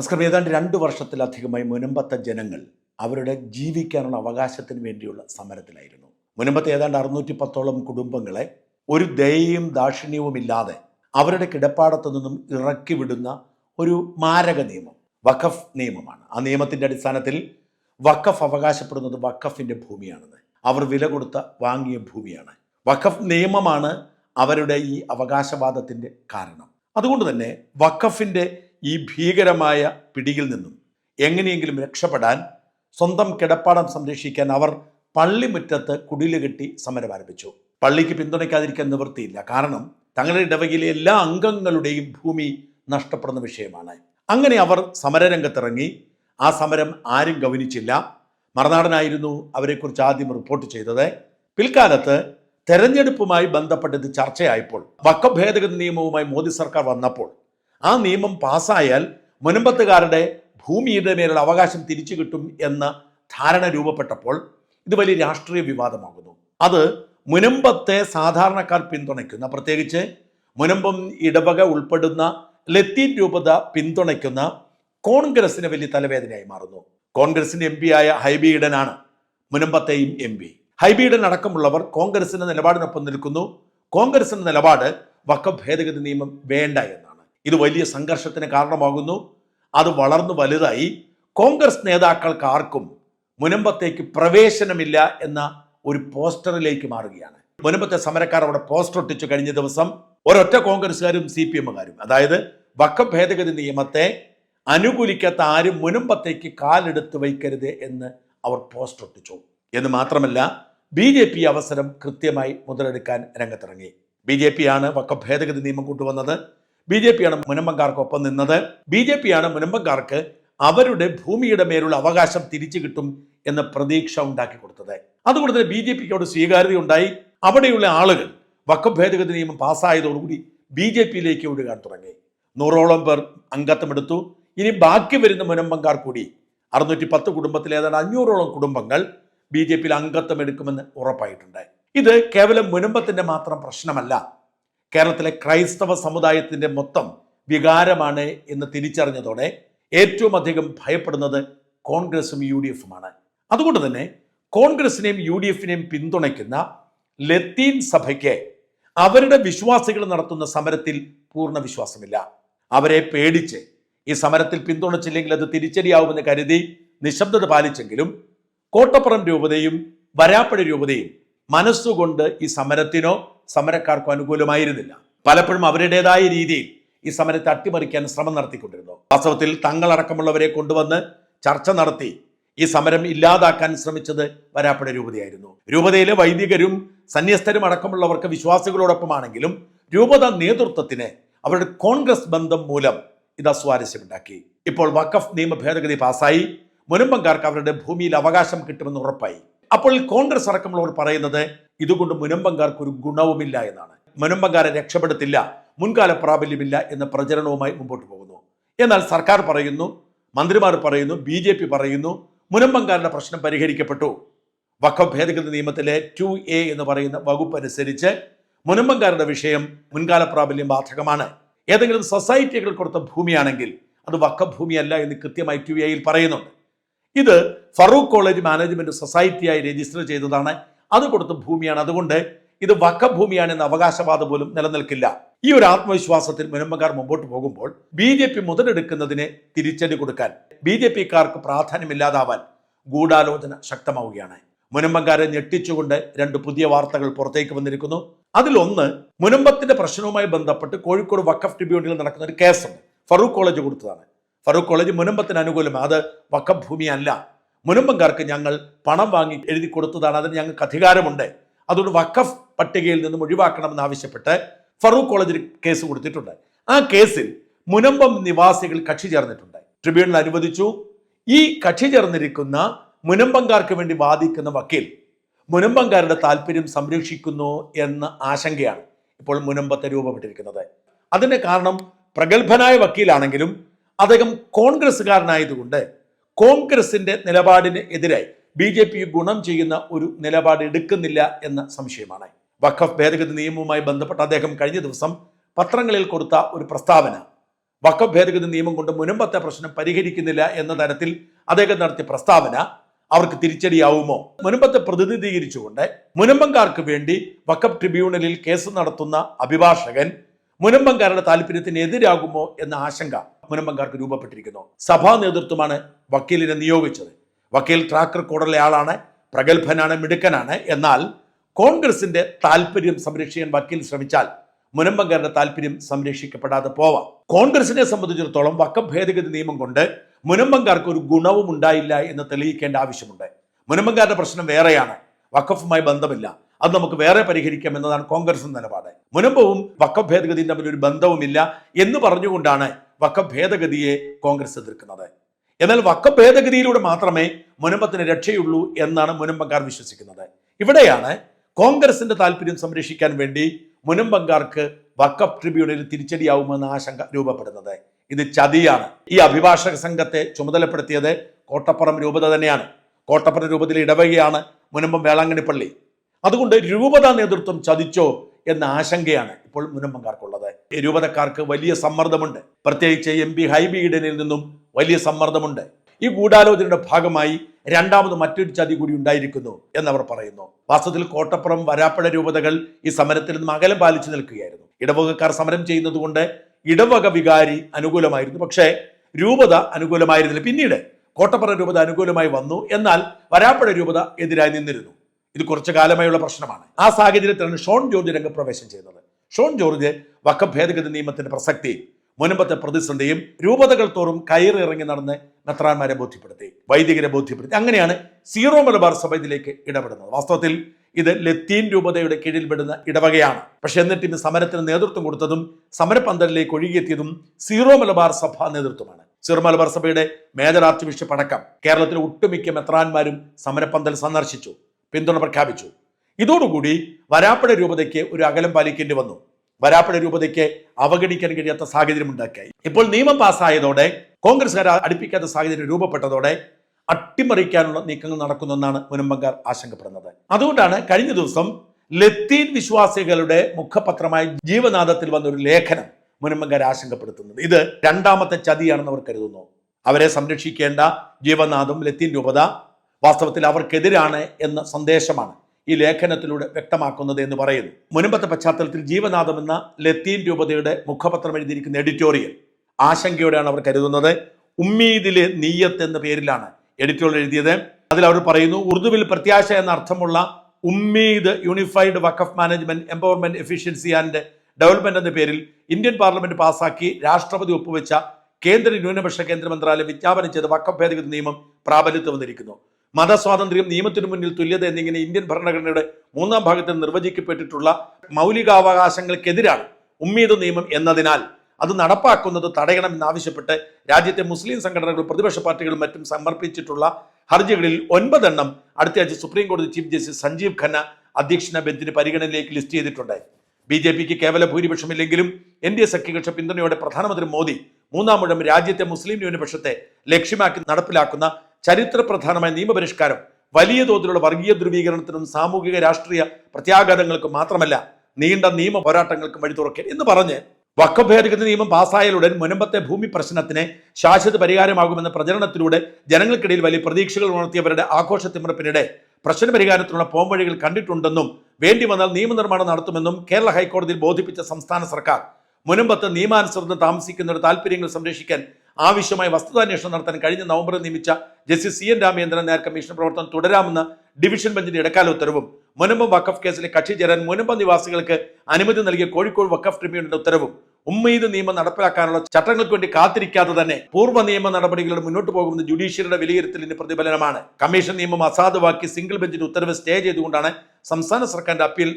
നമസ്കാരം. ഏതാണ്ട് രണ്ട് വർഷത്തിലധികമായി മുനമ്പത്തെ ജനങ്ങൾ അവരുടെ ജീവിക്കാനുള്ള അവകാശത്തിന് വേണ്ടിയുള്ള സമരത്തിലായിരുന്നു. മുനമ്പത്തെ ഏതാണ്ട് അറുന്നൂറ്റി പത്തോളം കുടുംബങ്ങളെ ഒരു ദയയും ദാക്ഷിണ്യവും ഇല്ലാതെ അവരുടെ കിടപ്പാടത്തു നിന്നും ഇറക്കി വിടുന്ന ഒരു മാരക നിയമം വഖഫ് നിയമമാണ്. ആ നിയമത്തിന്റെ അടിസ്ഥാനത്തിൽ വഖഫ് അവകാശപ്പെടുന്നത് വഖഫിന്റെ ഭൂമിയാണെന്ന്. അവർ വില കൊടുത്ത വാങ്ങിയ ഭൂമിയാണ്. വഖഫ് നിയമമാണ് അവരുടെ ഈ അവകാശവാദത്തിന്റെ കാരണം. അതുകൊണ്ട് തന്നെ വഖഫിന്റെ ഈ ഭീകരമായ പിടിയിൽ നിന്നും എങ്ങനെയെങ്കിലും രക്ഷപ്പെടാൻ സ്വന്തം കിടപ്പാടം സംരക്ഷിക്കാൻ അവർ പള്ളിമുറ്റത്ത് കുടിൽ കെട്ടി സമരം ആരംഭിച്ചു. പള്ളിക്ക് പിന്തുണയ്ക്കാതിരിക്കാൻ നിവൃത്തിയില്ല. കാരണം തങ്ങളുടെ ഇടവകയിലെ എല്ലാ അംഗങ്ങളുടെയും ഭൂമി നഷ്ടപ്പെടുന്ന വിഷയമാണ്. അങ്ങനെ അവർ സമരരംഗത്തിറങ്ങി. ആ സമരം ആരും ഗവനിച്ചില്ല. മറുനാടനായിരുന്നു അവരെക്കുറിച്ച് ആദ്യം റിപ്പോർട്ട് ചെയ്തത്. പിൽക്കാലത്ത് തെരഞ്ഞെടുപ്പുമായി ബന്ധപ്പെട്ട് ഇത് ചർച്ചയായപ്പോൾ വക്കഭേദഗതി നിയമവുമായി മോദി സർക്കാർ വന്നപ്പോൾ ആ നിയമം പാസ്സായാൽ മുനമ്പത്തുകാരുടെ ഭൂമിയുടെ മേലുള്ള അവകാശം തിരിച്ചു കിട്ടും എന്ന ധാരണ രൂപപ്പെട്ടപ്പോൾ ഇത് വലിയ രാഷ്ട്രീയ വിവാദമാകുന്നു. അത് മുനമ്പത്തെ സാധാരണക്കാർ പിന്തുണയ്ക്കുന്ന പ്രത്യേകിച്ച് മുനമ്പം ഇടവക ഉൾപ്പെടുന്ന ലത്തീൻ രൂപത പിന്തുണയ്ക്കുന്ന കോൺഗ്രസിന് വലിയ തലവേദനയായി മാറുന്നു. കോൺഗ്രസിന്റെ എം ആയ ഹൈബി ഈഡനാണ് മുനമ്പത്തെയും എം പി. ഹൈബി ഈഡൻ അടക്കമുള്ളവർ കോൺഗ്രസിന്റെ നിലപാടിനൊപ്പം നിൽക്കുന്നു. കോൺഗ്രസിന്റെ നിലപാട് വക്കഭേദഗതി നിയമം വേണ്ട എന്നാണ്. ഇത് വലിയ സംഘർഷത്തിന് കാരണമാകുന്നു. അത് വളർന്നു വലുതായി. കോൺഗ്രസ് നേതാക്കൾക്ക് ആർക്കും മുനമ്പത്തേക്ക് പ്രവേശനമില്ല എന്ന ഒരു പോസ്റ്ററിലേക്ക് മാറുകയാണ്. മുനമ്പത്തെ സമരക്കാർ അവിടെ പോസ്റ്റർ ഒട്ടിച്ചു കഴിഞ്ഞ ദിവസം ഒരൊറ്റ കോൺഗ്രസ്സുകാരും സി പി എമ്മുകാരും. അതായത് വക്കം ഭേദഗതി നിയമത്തെ അനുകൂലിക്കാത്ത ആരും മുനമ്പത്തേക്ക് കാലെടുത്ത് വയ്ക്കരുത് എന്ന് അവർ പോസ്റ്റർ ഒട്ടിച്ചു. എന്ന് മാത്രമല്ല ബി ജെ പി അവസരം കൃത്യമായി മുതലെടുക്കാൻ രംഗത്തിറങ്ങി. ബി ജെ പി ആണ് വക്കം ഭേദഗതി നിയമം കൊണ്ടുവന്നത്. ബി ജെ പിയാണ് ആണ് മുനമ്പംകാർക്കൊപ്പം നിന്നത്. ബി ജെ പി ആണ് മുനമ്പംകാർക്ക് അവരുടെ ഭൂമിയുടെ മേലുള്ള അവകാശം തിരിച്ചു കിട്ടും എന്ന പ്രതീക്ഷ ഉണ്ടാക്കി കൊടുത്തത്. അതുകൊണ്ട് തന്നെ ബി ജെ പിക്കോട് സ്വീകാര്യത ഉണ്ടായി അവിടെയുള്ള ആളുകൾ വക്കം ഭേദഗതി നിയമം പാസ്സായതോടുകൂടി ബി ജെ പിയിലേക്ക് ഒഴുകാൻ തുടങ്ങി. നൂറോളം പേർ അംഗത്വമെടുത്തു. ഇനി ബാക്കി വരുന്ന മുനമ്പങ്കാർ കൂടി അറുന്നൂറ്റി പത്ത് കുടുംബത്തിലെ ഏതാണ്ട് അഞ്ഞൂറോളം കുടുംബങ്ങൾ ബി ജെ പിയിൽ അംഗത്വം എടുക്കുമെന്ന് ഉറപ്പായിട്ടുണ്ട്. ഇത് കേവലം മുനമ്പത്തിന്റെ മാത്രം പ്രശ്നമല്ല. കേരളത്തിലെ ക്രൈസ്തവ സമുദായത്തിന്റെ മൊത്തം വികാരമാണ് എന്ന് തിരിച്ചറിഞ്ഞതോടെ ഏറ്റവും അധികം ഭയപ്പെടുന്നത് കോൺഗ്രസും യു ഡി എഫുമാണ് അതുകൊണ്ട് തന്നെ കോൺഗ്രസിനെയും യു ഡി എഫിനെയും പിന്തുണയ്ക്കുന്ന ലത്തീൻ സഭയ്ക്ക് അവരുടെ വിശ്വാസികൾ നടത്തുന്ന സമരത്തിൽ പൂർണ വിശ്വാസമില്ല. അവരെ പേടിച്ച് ഈ സമരത്തിൽ പിന്തുണച്ചില്ലെങ്കിൽ അത് തിരിച്ചടിയാവുമെന്ന് കരുതി നിശബ്ദത പാലിച്ചെങ്കിലും കോട്ടപ്പുറം രൂപതയും വരാപ്പുഴ രൂപതയും മനസ്സുകൊണ്ട് ഈ സമരത്തിനോ സമരക്കാർക്കോ അനുകൂലമായിരുന്നില്ല. പലപ്പോഴും അവരുടേതായ രീതിയിൽ ഈ സമരത്തെ അട്ടിമറിക്കാൻ ശ്രമം നടത്തിക്കൊണ്ടിരുന്നു. വാസ്തവത്തിൽ തങ്ങളടക്കമുള്ളവരെ കൊണ്ടുവന്ന് ചർച്ച നടത്തി ഈ സമരം ഇല്ലാതാക്കാൻ ശ്രമിച്ചത് വരാപ്പുഴ രൂപതയായിരുന്നു. രൂപതയിലെ വൈദികരും സന്യസ്തരും അടക്കമുള്ളവർക്ക് വിശ്വാസികളോടൊപ്പമാണെങ്കിലും രൂപത നേതൃത്വത്തിന് അവരുടെ കോൺഗ്രസ് ബന്ധം മൂലം ഇത് അസ്വാരസ്യമുണ്ടാക്കി. ഇപ്പോൾ വഖഫ് നിയമ ഭേദഗതി പാസായി മുനമ്പങ്കാർക്ക് അവരുടെ ഭൂമിയിൽ അവകാശം കിട്ടുമെന്ന് ഉറപ്പായി. അപ്പോൾ കോൺഗ്രസ് അടക്കമുള്ളവർ പറയുന്നത് ഇതുകൊണ്ട് മുനമ്പങ്കാർക്ക് ഒരു ഗുണവുമില്ല എന്നാണ്. മുനമ്പങ്കാരെ രക്ഷപ്പെടുത്തില്ല മുൻകാല പ്രാബല്യമില്ല എന്ന പ്രചരണവുമായി മുമ്പോട്ട് പോകുന്നു. എന്നാൽ സർക്കാർ പറയുന്നു മന്ത്രിമാർ പറയുന്നു ബി ജെ പി പറയുന്നു മുനമ്പങ്കാരുടെ പ്രശ്നം പരിഹരിക്കപ്പെട്ടു. വഖഫ് ഭേദഗതി നിയമത്തിലെ ടു എ എന്ന് പറയുന്ന വകുപ്പ് അനുസരിച്ച് മുനമ്പങ്കാരുടെ വിഷയം മുൻകാല പ്രാബല്യം ബാധകമാണ്. ഏതെങ്കിലും സൊസൈറ്റികൾ കൊടുത്ത ഭൂമിയാണെങ്കിൽ അത് വഖഫ് ഭൂമിയല്ല എന്ന് കൃത്യമായി ടു എയിൽ പറയുന്നുണ്ട്. ഇത് ഫറൂഖ് കോളേജ് മാനേജ്മെന്റ് സൊസൈറ്റിയായി രജിസ്റ്റർ ചെയ്തതാണ്. അത് കൊടുത്ത ഭൂമിയാണ്. അതുകൊണ്ട് ഇത് വഖഫ് ഭൂമിയാണ് എന്ന അവകാശവാദം പോലും നിലനിൽക്കില്ല. ഈ ഒരു ആത്മവിശ്വാസത്തിൽ മുനമ്പക്കാർ മുമ്പോട്ട് പോകുമ്പോൾ ബി ജെ പി മുതലെടുക്കുന്നതിന് തിരിച്ചടി കൊടുക്കാൻ ബി ജെ പിക്കാർക്ക് പ്രാധാന്യമില്ലാതാവാൻ ഗൂഢാലോചന ശക്തമാവുകയാണ്. മുനമ്പങ്കാരെ ഞെട്ടിച്ചുകൊണ്ട് രണ്ട് പുതിയ വാർത്തകൾ പുറത്തേക്ക് വന്നിരിക്കുന്നു. അതിലൊന്ന് മുനമ്പത്തിന്റെ പ്രശ്നവുമായി ബന്ധപ്പെട്ട് കോഴിക്കോട് വഖഫ് ട്രിബ്യൂണലിൽ നടക്കുന്ന ഒരു കേസുണ്ട്. ഫറൂഖ് കോളേജ് കൊടുത്തതാണ്. ഫറൂഖ് കോളേജ് മുനമ്പത്തിന് അനുകൂലമാണ് അത് വഖഫ് ഭൂമിയല്ല മുനമ്പങ്കാർക്ക് ഞങ്ങൾ പണം വാങ്ങി എഴുതി കൊടുത്തതാണ്. അതിന് ഞങ്ങൾക്ക് അധികാരമുണ്ട്. അതുകൊണ്ട് വഖഫ് പട്ടികയിൽ നിന്നും ഒഴിവാക്കണമെന്ന് ആവശ്യപ്പെട്ട് ഫറൂഖ് കോളേജിൽ കേസ് കൊടുത്തിട്ടുണ്ട്. ആ കേസിൽ മുനമ്പം നിവാസികൾ കക്ഷി ചേർന്നിട്ടുണ്ട്. ട്രിബ്യൂണൽ അനുവദിച്ചു. ഈ കക്ഷി ചേർന്നിരിക്കുന്ന മുനമ്പംകാർക്ക് വേണ്ടി വാദിക്കുന്ന വക്കീൽ മുനമ്പംകാരുടെ താല്പര്യം സംരക്ഷിക്കുന്നു എന്ന ആശങ്കയാണ് ഇപ്പോൾ മുനമ്പത്തെ രൂപപ്പെട്ടിരിക്കുന്നത്. അതിന്റെ കാരണം പ്രഗത്ഭനായ വക്കീലാണെങ്കിലും അദ്ദേഹം കോൺഗ്രസ്സുകാരനായതുകൊണ്ട് കോൺഗ്രസിന്റെ നിലപാടിന് എതിരായി ബി ജെ പി ഗുണം ചെയ്യുന്ന ഒരു നിലപാട് എടുക്കുന്നില്ല എന്ന സംശയമാണ്. വഖഫ് ഭേദഗതി നിയമവുമായി ബന്ധപ്പെട്ട് അദ്ദേഹം കഴിഞ്ഞ ദിവസം പത്രങ്ങളിൽ കൊടുത്ത ഒരു പ്രസ്താവന വഖഫ് ഭേദഗതി നിയമം കൊണ്ട് മുനമ്പത്തെ പ്രശ്നം പരിഹരിക്കുന്നില്ല എന്ന തരത്തിൽ അദ്ദേഹം നടത്തിയ പ്രസ്താവന അവർക്ക് തിരിച്ചടിയാവുമോ? മുനമ്പത്തെ പ്രതിനിധീകരിച്ചുകൊണ്ട് മുനമ്പങ്കാർക്ക് വേണ്ടി വഖഫ് ട്രിബ്യൂണലിൽ കേസ് നടത്തുന്ന അഭിഭാഷകൻ മുനമ്പംകാരുടെ താല്പര്യത്തിന് എതിരാകുമോ എന്ന ആശങ്ക മുനമ്പംകാർക്ക് രൂപപ്പെട്ടിരിക്കുന്നു. സഭാ നേതൃത്വമാണ് വക്കീലിനെ നിയോഗിച്ചത്. വക്കീൽ ട്രാക്ക് റെക്കോർഡുള്ള ആളാണ് പ്രഗത്ഭനാണ് മിടുക്കനാണ്. എന്നാൽ കോൺഗ്രസിന്റെ താല്പര്യം സംരക്ഷിക്കാൻ വക്കീൽ ശ്രമിച്ചാൽ മുനമ്പങ്കാരുടെ താല്പര്യം സംരക്ഷിക്കപ്പെടാതെ പോവാം. കോൺഗ്രസിനെ സംബന്ധിച്ചിടത്തോളം വക്കം ഭേദഗതി നിയമം കൊണ്ട് മുനമ്പങ്കാർക്ക് ഒരു ഗുണവും ഉണ്ടായില്ല എന്ന് തെളിയിക്കേണ്ട ആവശ്യമുണ്ട്. മുനമ്പങ്കാരുടെ പ്രശ്നം വേറെയാണ്. വക്കഫുമായി ബന്ധമില്ല. അത് നമുക്ക് വേറെ പരിഹരിക്കാം എന്നതാണ് കോൺഗ്രസ് നിലപാട്. മുനമ്പവും വക്കഫ് ഭേദഗതിയും തമ്മിൽ ഒരു ബന്ധവുമില്ല എന്ന് പറഞ്ഞുകൊണ്ടാണ് വക്കഫ് ഭേദഗതിയെ കോൺഗ്രസ് എതിർക്കുന്നത്. എന്നാൽ വക്ക ഭേദഗതിയിലൂടെ മാത്രമേ മുനമ്പത്തിന് രക്ഷയുള്ളൂ എന്നാണ് മുനമ്പങ്കാർ വിശ്വസിക്കുന്നത്. ഇവിടെയാണ് കോൺഗ്രസിന്റെ താല്പര്യം സംരക്ഷിക്കാൻ വേണ്ടി മുനമ്പങ്കാർക്ക് വക്കഫ് ട്രിബ്യൂണലിൽ തിരിച്ചടിയാവുമെന്ന ആശങ്ക രൂപപ്പെടുന്നത്. ഇത് ചതിയാണ്. ഈ അഭിഭാഷക സംഘത്തെ ചുമതലപ്പെടുത്തിയത് കോട്ടപ്പുറം രൂപത തന്നെയാണ്. കോട്ടപ്പുറം രൂപതയിലെ ഇടവകയാണ് മുനമ്പം വേളാങ്കണ്ണി പള്ളി. അതുകൊണ്ട് രൂപത നേതൃത്വം ചതിച്ചോ എന്ന ആശങ്കയാണ് ഇപ്പോൾ മുനമ്പങ്കാർക്കുള്ളത്. രൂപതക്കാർക്ക് വലിയ സമ്മർദ്ദമുണ്ട്. പ്രത്യേകിച്ച് എം പി ഹൈബി ഈഡനിൽ നിന്നും വലിയ സമ്മർദ്ദമുണ്ട്. ഈ ഗൂഢാലോചനയുടെ ഭാഗമായി രണ്ടാമത് മറ്റൊരു ചതി കൂടി ഉണ്ടായിരിക്കുന്നു എന്നവർ പറയുന്നു. വാസ്തവത്തിൽ കോട്ടപ്പുറം വരാപ്പഴ രൂപതകൾ ഈ സമരത്തിൽ നിന്നും അകലം പാലിച്ചു നിൽക്കുകയായിരുന്നു. ഇടവകക്കാർ സമരം ചെയ്യുന്നത് കൊണ്ട് ഇടവക വികാരി അനുകൂലമായിരുന്നു. പക്ഷേ രൂപത അനുകൂലമായിരുന്നില്ല. പിന്നീട് കോട്ടപ്പുറം രൂപത അനുകൂലമായി വന്നു. എന്നാൽ വരാപ്പഴ രൂപത എതിരായി നിന്നിരുന്നു. ഇത് കുറച്ചു കാലമായുള്ള പ്രശ്നമാണ്. ആ സാഹചര്യത്തിലാണ് ഷോൺ ജോർജ് രംഗപ്രവേശം ചെയ്യുന്നത് ഷോൺ ജോർജ് വക്ക ഭേദഗതി നിയമത്തിന്റെ പ്രസക്തി മുൻപത്തെ പ്രതിസന്ധിയും രൂപതകൾ തോറും കയറിറങ്ങി നടന്ന് മെത്രാന്മാരെ ബോധ്യപ്പെടുത്തി വൈദികരെ ബോധ്യപ്പെടുത്തി. അങ്ങനെയാണ് സീറോ മലബാർ സഭ ഇതിലേക്ക് ഇടപെടുന്നത്. വാസ്തവത്തിൽ ഇത് ലത്തീൻ രൂപതയുടെ കീഴിൽ പെടുന്ന ഇടവകയാണ്. പക്ഷെ എന്നിട്ട് ഇന്ന് സമരത്തിന് നേതൃത്വം കൊടുത്തതും സമരപന്തലിലേക്ക് ഒഴുകിയെത്തിയതും സീറോ മലബാർ സഭ നേതൃത്വമാണ്. സീറോ മലബാർ സഭയുടെ മേജർ ആർച്ച് ബിഷപ്പ് അടക്കം കേരളത്തിലെ ഒട്ടുമിക്ക മെത്രാന്മാരും സമരപന്തൽ സന്ദർശിച്ചു പിന്തുണ പ്രഖ്യാപിച്ചു. ഇതോടുകൂടി വരാപ്പട രൂപതയ്ക്ക് ഒരു അകലം പാലിക്കേണ്ടി വന്നു. വരാപ്പട രൂപതയ്ക്ക് അവഗണിക്കാൻ കഴിയാത്ത സാഹചര്യം ഉണ്ടാക്കിയായി ഇപ്പോൾ നിയമം പാസ്സായതോടെ കോൺഗ്രസ്സുകാർ അടുപ്പിക്കാത്ത സാഹചര്യം രൂപപ്പെട്ടതോടെ അട്ടിമറിക്കാനുള്ള നീക്കങ്ങൾ നടക്കുന്നെന്നാണ് മുനമ്പങ്കാർ ആശങ്കപ്പെടുന്നത്. അതുകൊണ്ടാണ് കഴിഞ്ഞ ദിവസം ലത്തീൻ വിശ്വാസികളുടെ മുഖപത്രമായ ജീവനാഥത്തിൽ വന്ന ഒരു ലേഖനം മുനമ്പങ്കാർ ആശങ്കപ്പെടുത്തുന്നത്. ഇത് രണ്ടാമത്തെ ചതിയാണെന്ന് അവർ കരുതുന്നു. അവരെ സംരക്ഷിക്കേണ്ട ജീവനാഥും ലത്തീൻ രൂപത വാസ്തവത്തിൽ അവർക്കെതിരാണ് എന്ന സന്ദേശമാണ് ഈ ലേഖനത്തിലൂടെ വ്യക്തമാക്കുന്നത് എന്ന് പറയുന്നു. മുൻപത്തെ പശ്ചാത്തലത്തിൽ ജീവനാഥം എന്ന ലത്തീൻ രൂപതയുടെ മുഖപത്രം എഴുതിയിരിക്കുന്ന എഡിറ്റോറിയൽ. ആശങ്കയോടെയാണ് അവർ കരുതുന്നത്. ഉമ്മീദിലെ നീയത്ത് എന്ന പേരിലാണ് എഡിറ്റോറിയൽ എഴുതിയത്. അതിൽ അവർ പറയുന്നു ഉറുദുവിൽ പ്രത്യാശ എന്ന അർത്ഥമുള്ള Umeed unified Waqf management empowerment efficiency and development എന്ന പേരിൽ ഇന്ത്യൻ പാർലമെന്റ് പാസാക്കി രാഷ്ട്രപതി ഒപ്പുവെച്ച കേന്ദ്ര ന്യൂനപക്ഷ കേന്ദ്ര മന്ത്രാലയം വിജ്ഞാപനം ചെയ്ത വഖഫ് ഭേദഗതി നിയമം പ്രാബല്യത്തിൽ വന്നിരിക്കുന്നു. മതസ്വാതന്ത്ര്യം നിയമത്തിനു മുന്നിൽ തുല്യത എന്നിങ്ങനെ ഇന്ത്യൻ ഭരണഘടനയുടെ മൂന്നാം ഭാഗത്തിൽ നിർവചിക്കപ്പെട്ടിട്ടുള്ള മൗലികാവകാശങ്ങൾക്കെതിരാണ് ഉമ്മീദ് നിയമം എന്നതിനാൽ അത് നടപ്പാക്കുന്നത് തടയണമെന്നാവശ്യപ്പെട്ട് രാജ്യത്തെ മുസ്ലിം സംഘടനകളും പ്രതിപക്ഷ പാർട്ടികളും മറ്റും സമർപ്പിച്ചിട്ടുള്ള ഹർജികളിൽ ഒൻപതെണ്ണം അടുത്തയാഴ്ച സുപ്രീം കോടതി ചീഫ് ജസ്റ്റിസ് സഞ്ജീവ് ഖന്ന അധ്യക്ഷന ബെഞ്ചിന് പരിഗണനയിലേക്ക് ലിസ്റ്റ് ചെയ്തിട്ടുണ്ട്. ബി ജെ പിക്ക് കേവല ഭൂരിപക്ഷമില്ലെങ്കിലും എൻ ഡി എ സഖ്യകക്ഷ പിന്തുണയോടെ പ്രധാനമന്ത്രി മോദി മൂന്നാം മുഴം രാജ്യത്തെ മുസ്ലിം ന്യൂനപക്ഷത്തെ ലക്ഷ്യമാക്കി നടപ്പിലാക്കുന്ന ചരിത്ര പ്രധാനമായ നിയമപരിഷ്കാരം വലിയ തോതിലുള്ള വർഗീയ ധ്രുവീകരണത്തിനും സാമൂഹിക രാഷ്ട്രീയ പ്രത്യാഘാതങ്ങൾക്കും മാത്രമല്ല നീണ്ട നിയമ പോരാട്ടങ്ങൾക്കും വഴി തുറക്കൽ എന്ന് പറഞ്ഞ് വക്ക ഭേദഗതി നിയമം പാസ്സായാലുടൻ മുനമ്പത്തെ ഭൂമി പ്രശ്നത്തിന് ശാശ്വത പരിഹാരമാകുമെന്ന പ്രചരണത്തിലൂടെ ജനങ്ങൾക്കിടയിൽ വലിയ പ്രതീക്ഷകൾ ഉണർത്തിയവരുടെ ആഘോഷത്തിമുറപ്പിനിടെ പ്രശ്ന പരിഹാരത്തിനുള്ള പോംവഴികൾ കണ്ടിട്ടുണ്ടെന്നും വേണ്ടി വന്നാൽ നിയമനിർമ്മാണം നടത്തുമെന്നും കേരള ഹൈക്കോടതിയിൽ ബോധിപ്പിച്ച സംസ്ഥാന സർക്കാർ. മുനമ്പത്ത് നിയമാനുസൃതം താമസിക്കുന്നവരുടെ താല്പര്യങ്ങൾ സംരക്ഷിക്കാൻ ആവശ്യമായ വസ്തുതാന്വേഷണം നടത്താൻ കഴിഞ്ഞ നവംബറിൽ നിയമിച്ച justice C N Ramachandran Nair commission പ്രവർത്തനം തുടരാമെന്ന് ഡിവിഷൻ ബെഞ്ചിന്റെ ഇടക്കാല ഉത്തരവും. മുനമ്പം വഖഫ് കേസിലെ കക്ഷി ചേരാൻ മുനമ്പം നിവാസികൾക്ക് അനുമതി നൽകിയ കോഴിക്കോട് വഖഫ് ട്രിബ്യൂണലിന്റെ ഉത്തരവും. ഉമ്മീദ് നിയമം നടപ്പിലാക്കാനുള്ള ചട്ടങ്ങൾക്ക് വേണ്ടി കാത്തിരിക്കാതെ തന്നെ പൂർവ നിയമ നടപടികളുടെ മുന്നോട്ട് പോകുമെന്ന് ജുഡീഷ്യറിയുടെ വിലയിരുത്തലിന്റെ പ്രതിഫലനമാണ്. കമ്മീഷൻ നിയമം അസാധുവാക്കി സിംഗിൾ ബെഞ്ചിന്റെ ഉത്തരവ് സ്റ്റേ ചെയ്തുകൊണ്ടാണ് സംസ്ഥാന സർക്കാരിന്റെ അപ്പീൽ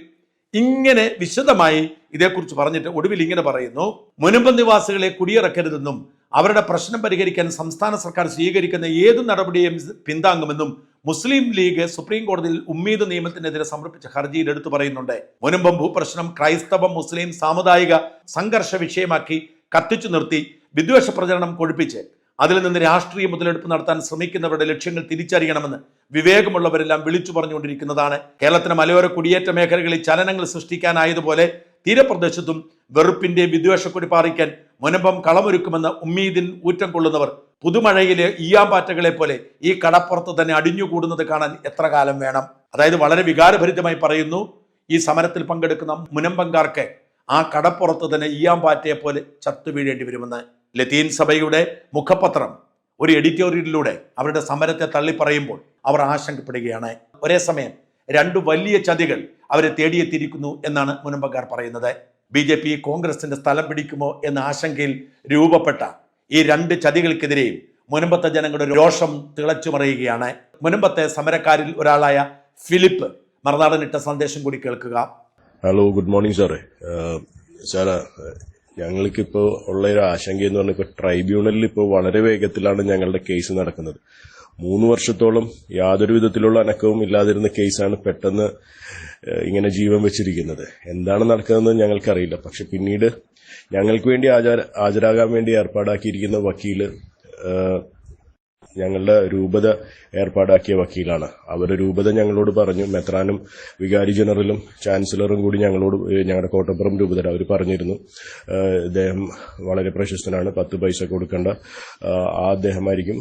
ഇങ്ങനെ വിശദമായി ഇതേക്കുറിച്ച് പറഞ്ഞിട്ട് ഒടുവിൽ ഇങ്ങനെ പറയുന്നു. മുനമ്പം നിവാസികളെ കുടിയിറക്കരുതെന്നും അവരുടെ പ്രശ്നം പരിഹരിക്കാൻ സംസ്ഥാന സർക്കാർ സ്വീകരിക്കുന്ന ഏതു നടപടിയും പിന്താങ്ങുമെന്നും മുസ്ലിം ലീഗ് സുപ്രീം കോടതിയിൽ ഉമ്മീദ് നിയമത്തിനെതിരെ സമർപ്പിച്ച ഹർജിയിൽ എടുത്തു പറയുന്നുണ്ട്. മുനമ്പം ഭൂപ്രശ്നം ക്രൈസ്തവ മുസ്ലിം സാമുദായിക സംഘർഷ വിഷയമാക്കി കത്തിച്ചു നിർത്തി വിദ്വേഷ പ്രചരണം കൊഴുപ്പിച്ച് അതിൽ നിന്ന് രാഷ്ട്രീയ മുതലെടുപ്പ് നടത്താൻ ശ്രമിക്കുന്നവരുടെ ലക്ഷ്യങ്ങൾ തിരിച്ചറിയണമെന്ന് വിവേകമുള്ളവരെല്ലാം വിളിച്ചു പറഞ്ഞുകൊണ്ടിരിക്കുന്നതാണ്. കേരളത്തിലെ മലയോര കുടിയേറ്റ മേഖലകളിൽ ചലനങ്ങൾ സൃഷ്ടിക്കാനായതുപോലെ തീരപ്രദേശത്തും വെറുപ്പിന്റെ വിദ്വേഷക്കൊടി പാറിക്കാൻ മുനമ്പം കളമൊരുക്കുമെന്ന ഉമ്മീദിൻ ഊറ്റം കൊള്ളുന്നവർ പുതുമഴയിലെ ഈയാമ്പാറ്റകളെ പോലെ ഈ കടപ്പുറത്ത് തന്നെ അടിഞ്ഞുകൂടുന്നത് കാണാൻ എത്ര കാലം വേണം? അതായത് വളരെ വികാരഭരിതമായി പറയുന്നു ഈ സമരത്തിൽ പങ്കെടുക്കുന്ന മുനമ്പങ്കാർക്ക് ആ കടപ്പുറത്ത് തന്നെ ഈയാമ്പാറ്റയെ പോലെ ചത്തു വീഴേണ്ടി വരുമെന്ന്. ലത്തീൻ സഭയുടെ മുഖപത്രം ഒരു എഡിറ്റോറിയലിലൂടെ അവരുടെ സമരത്തെ തള്ളിപ്പറയുമ്പോൾ അവർ ആശങ്കപ്പെടുകയാണ്. ഒരേ സമയം രണ്ട് വലിയ ചതികൾ അവരെ തേടിയെത്തിയിരിക്കുന്നു എന്നാണ് മുനമ്പക്കാർ പറയുന്നത്. ബി ജെ പി കോൺഗ്രസിന്റെ സ്ഥലം പിടിക്കുമോ എന്ന ആശങ്കയിൽ രൂപപ്പെട്ട ഈ രണ്ട് ചതികൾക്കെതിരെയും മുനമ്പത്തെ ജനങ്ങളുടെ രോഷം തിളച്ചു മറിയുകയാണ്. മുനമ്പത്തെ സമരക്കാരിൽ ഒരാളായ ഫിലിപ്പ് മറുനാടനിട്ട സന്ദേശം കൂടി കേൾക്കുക. ഹലോ ഗുഡ് മോർണിംഗ് സാറേ സാറ് ഞങ്ങൾക്കിപ്പോൾ ഉള്ള ഒരു ആശങ്ക എന്ന് പറഞ്ഞാൽ ഇപ്പോൾ ട്രൈബ്യൂണലിൽ ഇപ്പോൾ വളരെ വേഗത്തിലാണ് ഞങ്ങളുടെ കേസ് നടക്കുന്നത്. മൂന്ന് വർഷത്തോളം യാതൊരു വിധത്തിലുള്ള അനക്കവും ഇല്ലാതിരുന്ന കേസാണ് പെട്ടെന്ന് ഇങ്ങനെ ജീവൻ വെച്ചിരിക്കുന്നത്. എന്താണ് നടക്കുന്നതെന്ന് ഞങ്ങൾക്കറിയില്ല. പക്ഷെ പിന്നീട് ഞങ്ങൾക്ക് വേണ്ടി ഹാജരാകാൻ വേണ്ടി ഏർപ്പാടാക്കിയിരിക്കുന്ന വക്കീൽ ഞങ്ങളുടെ രൂപത ഏർപ്പാടാക്കിയ വക്കീലാണ്. അവരുടെ രൂപത ഞങ്ങളോട് പറഞ്ഞു. മെത്രാനും വികാരി ജനറലും ചാൻസലറും കൂടി ഞങ്ങളോട് ഞങ്ങളുടെ കോട്ടപ്പുറം രൂപത അവർ പറഞ്ഞിരുന്നു. ഇദ്ദേഹം വളരെ പ്രശസ്തനാണ്. പത്ത് പൈസ കൊടുക്കേണ്ട. ആ അദ്ദേഹമായിരിക്കും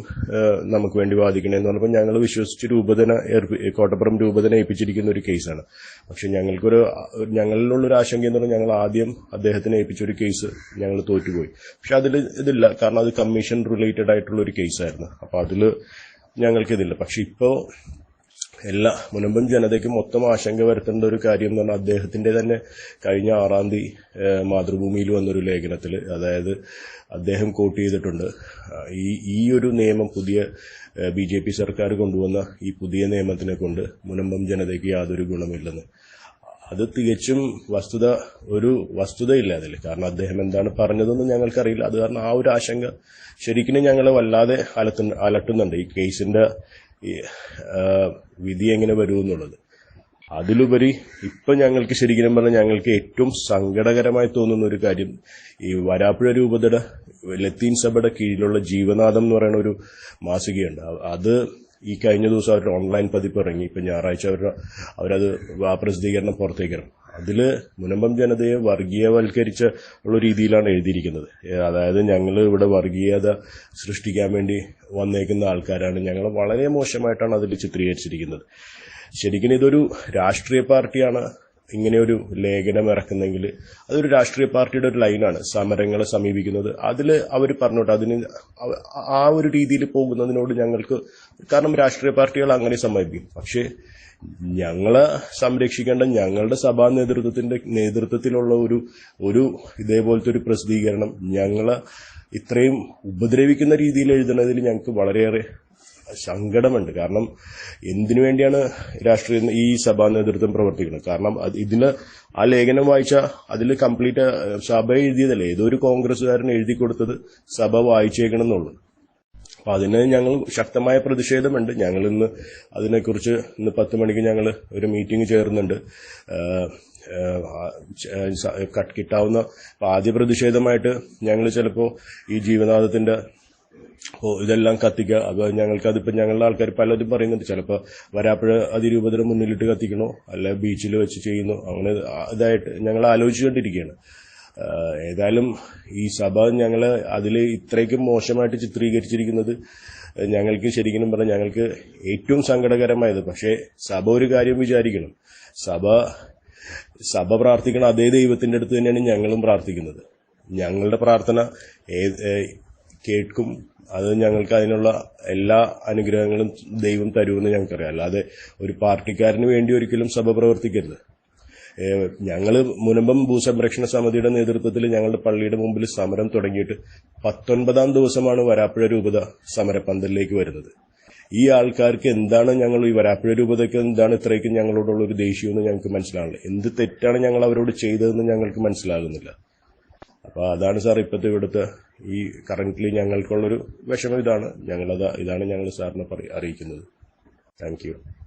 നമുക്ക് വേണ്ടി വാദിക്കണേന്ന് പറഞ്ഞപ്പോൾ ഞങ്ങൾ വിശ്വസിച്ച് രൂപതന കോട്ടപ്പുറം രൂപതനെ ഏൽപ്പിച്ചിരിക്കുന്ന ഒരു കേസാണ്. പക്ഷെ ഞങ്ങൾക്കൊരു ഞങ്ങളിലുള്ളൊരു ആശങ്ക എന്ന് പറഞ്ഞാൽ ഞങ്ങൾ ആദ്യം അദ്ദേഹത്തിന് ഏൽപ്പിച്ച ഒരു കേസ് ഞങ്ങൾ തോറ്റുപോയി. പക്ഷെ അതിൽ ഇതില്ല. കാരണം അത് കമ്മീഷൻ റിലേറ്റഡ് ആയിട്ടുള്ള ഒരു കേസായിരുന്നു. അപ്പൊ അതിൽ ഞങ്ങൾക്കിതില്ല. പക്ഷെ ഇപ്പോ എല്ലാ മുനമ്പം ജനതയ്ക്ക് മൊത്തം ആശങ്ക വരുത്തേണ്ട ഒരു കാര്യം എന്ന് പറഞ്ഞാൽ അദ്ദേഹത്തിന്റെ തന്നെ കഴിഞ്ഞ ആറാം തീയതി മാതൃഭൂമിയിൽ വന്നൊരു ലേഖനത്തിൽ അതായത് അദ്ദേഹം കോട്ട് ചെയ്തിട്ടുണ്ട്. ഈ ഈ ഒരു നിയമം പുതിയ ബി സർക്കാർ കൊണ്ടുവന്ന ഈ പുതിയ നിയമത്തിനെ കൊണ്ട് മുനമ്പം ജനതയ്ക്ക് യാതൊരു ഗുണമില്ലെന്ന്. അത് തികച്ചും വസ്തുത ഒരു വസ്തുതയില്ല അതിൽ കാരണം അദ്ദേഹം എന്താണ് പറഞ്ഞതെന്ന് ഞങ്ങൾക്കറിയില്ല. അത് കാരണം ആ ഒരു ആശങ്ക ശരിക്കും ഞങ്ങളെ വല്ലാതെ അലത്തു അലട്ടുന്നുണ്ട്. ഈ കേസിന്റെ വിധി എങ്ങനെ വരുമെന്നുള്ളത്. അതിലുപരി ഇപ്പൊ ഞങ്ങൾക്ക് ശരിക്കും പറഞ്ഞാൽ ഞങ്ങൾക്ക് ഏറ്റവും സങ്കടകരമായി തോന്നുന്ന ഒരു കാര്യം ഈ വരാപ്പുഴ രൂപതയുടെ ലത്തീൻ സഭയുടെ കീഴിലുള്ള ജീവനാഥം എന്ന് പറയുന്ന ഒരു മാസികയുണ്ട്. അത് ഈ കഴിഞ്ഞ ദിവസം അവരുടെ ഓൺലൈൻ പതിപ്പ് ഇറങ്ങി. ഇപ്പം ഞായറാഴ്ച അവർ അവരത് പ്രസിദ്ധീകരണം പുറത്തേക്കിറങ്ങും. അതിൽ മുനമ്പം ജനതയെ വർഗീയവൽക്കരിച്ച ഉള്ള രീതിയിലാണ് എഴുതിയിരിക്കുന്നത്. അതായത് ഞങ്ങൾ ഇവിടെ വർഗീയത സൃഷ്ടിക്കാൻ വേണ്ടി വന്നേക്കുന്ന ആൾക്കാരാണ്. ഞങ്ങൾ വളരെ മോശമായിട്ടാണ് അതിൽ ചിത്രീകരിച്ചിരിക്കുന്നത്. ശരിക്കും ഇതൊരു രാഷ്ട്രീയ പാർട്ടിയാണ്. ഇങ്ങനെ ഒരു ലേഖനം ഇറക്കുന്നെങ്കിൽ അതൊരു രാഷ്ട്രീയ പാർട്ടിയുടെ ഒരു ലൈനാണ്. സമരങ്ങളെ സമീപിക്കുന്നത്. അതിൽ അവർ പറഞ്ഞോട്ടെ അതിന് ആ ഒരു രീതിയിൽ പോകുന്നതിനോട് ഞങ്ങൾക്ക് കാരണം രാഷ്ട്രീയ പാർട്ടികൾ അങ്ങനെ സമീപിക്കും. പക്ഷേ ഞങ്ങളെ സംരക്ഷിക്കേണ്ട ഞങ്ങളുടെ സഭാ നേതൃത്വത്തിന്റെ നേതൃത്വത്തിലുള്ള ഒരു ഒരു ഇതേപോലത്തെ ഒരു പ്രസിദ്ധീകരണം ഞങ്ങളെ ഇത്രയും ഉപദ്രവിക്കുന്ന രീതിയിൽ എഴുതുന്നതിൽ ഞങ്ങൾക്ക് വളരെയേറെ സങ്കടമുണ്ട്. കാരണം എന്തിനു വേണ്ടിയാണ് രാഷ്ട്രീയ ഈ സഭാ നേതൃത്വം പ്രവർത്തിക്കുന്നത്? കാരണം ഇതിന് ആ ലേഖനം വായിച്ച അതിൽ കംപ്ലീറ്റ് സഭ എഴുതിയതല്ലേ? ഏതോ ഒരു കോൺഗ്രസ്സുകാരൻ എഴുതി കൊടുത്തത് സഭ വായിച്ചേക്കണം എന്നുള്ളൂ അപ്പൊ അതിന് ഞങ്ങൾ ശക്തമായ പ്രതിഷേധമുണ്ട്. ഞങ്ങൾ ഇന്ന് അതിനെക്കുറിച്ച് ഇന്ന് പത്ത് മണിക്ക് ഞങ്ങൾ ഒരു മീറ്റിംഗ് ചേർന്നുണ്ട്. കിട്ടാവുന്ന ആദ്യ പ്രതിഷേധമായിട്ട് ഞങ്ങൾ ചിലപ്പോൾ ഈ ജീവനാഥത്തിന്റെ അപ്പോൾ ഇതെല്ലാം കത്തിക്കുക അത് ഞങ്ങൾക്ക് അതിപ്പോൾ ഞങ്ങളുടെ ആൾക്കാർ പലരും പറയുന്നുണ്ട്. ചിലപ്പോൾ വരാപ്പുഴ അതിരൂപതയുടെ മുന്നിലിട്ട് കത്തിക്കണോ? അല്ല ബീച്ചിൽ വെച്ച് ചെയ്യുന്നു? അങ്ങനെ ഇതായിട്ട് ഞങ്ങൾ ആലോചിച്ചുകൊണ്ടിരിക്കുകയാണ്. ഏതായാലും ഈ സഭ ഞങ്ങൾ അതിൽ ഇത്രയ്ക്കും മോശമായിട്ട് ചിത്രീകരിച്ചിരിക്കുന്നത് ഞങ്ങൾക്ക് ശരിക്കും പറഞ്ഞാൽ ഞങ്ങൾക്ക് ഏറ്റവും സങ്കടകരമായത്. പക്ഷേ സഭ ഒരു കാര്യം വിചാരിക്കണം. സഭ സഭ പ്രാർത്ഥിക്കണം അതേ ദൈവത്തിന്റെ അടുത്ത് തന്നെയാണ് ഞങ്ങളും പ്രാർത്ഥിക്കുന്നത്. ഞങ്ങളുടെ പ്രാർത്ഥന ഏത് കേൾക്കും അത് ഞങ്ങൾക്ക് അതിനുള്ള എല്ലാ അനുഗ്രഹങ്ങളും ദൈവം തരുമെന്ന് ഞങ്ങൾക്കറിയാം. അല്ലാതെ ഒരു പാർട്ടിക്കാരന് വേണ്ടി ഒരിക്കലും സഭ പ്രവർത്തിക്കരുത്. ഞങ്ങൾ മുനമ്പം ഭൂസംരക്ഷണ സമിതിയുടെ നേതൃത്വത്തിൽ ഞങ്ങളുടെ പള്ളിയുടെ മുമ്പിൽ സമരം തുടങ്ങിയിട്ട് പത്തൊൻപതാം ദിവസമാണ് വരാപ്പുഴ രൂപത സമരപന്തലിലേക്ക് വരുന്നത്. ഈ ആൾക്കാർക്ക് എന്താണ് ഞങ്ങൾ ഈ വരാപ്പുഴ രൂപതയ്ക്ക് എന്താണ് ഇത്രയ്ക്കും ഞങ്ങളോടുള്ള ഒരു ദേഷ്യമെന്ന് ഞങ്ങൾക്ക് മനസ്സിലാകുന്നില്ല എന്ത് തെറ്റാണ് ഞങ്ങൾ അവരോട് ചെയ്തതെന്ന് ഞങ്ങൾക്ക് മനസ്സിലാകുന്നില്ല. അപ്പൊ അതാണ് സാർ ഇപ്പോഴത്തെ ഇവിടുത്തെ ഈ കറന്റ്ലി ഞങ്ങൾക്കുള്ളൊരു വിഷമം ഇതാണ്. ഞങ്ങളത് ഇതാണ് ഞങ്ങൾ സാറിനെ അറിയിക്കുന്നത്. താങ്ക്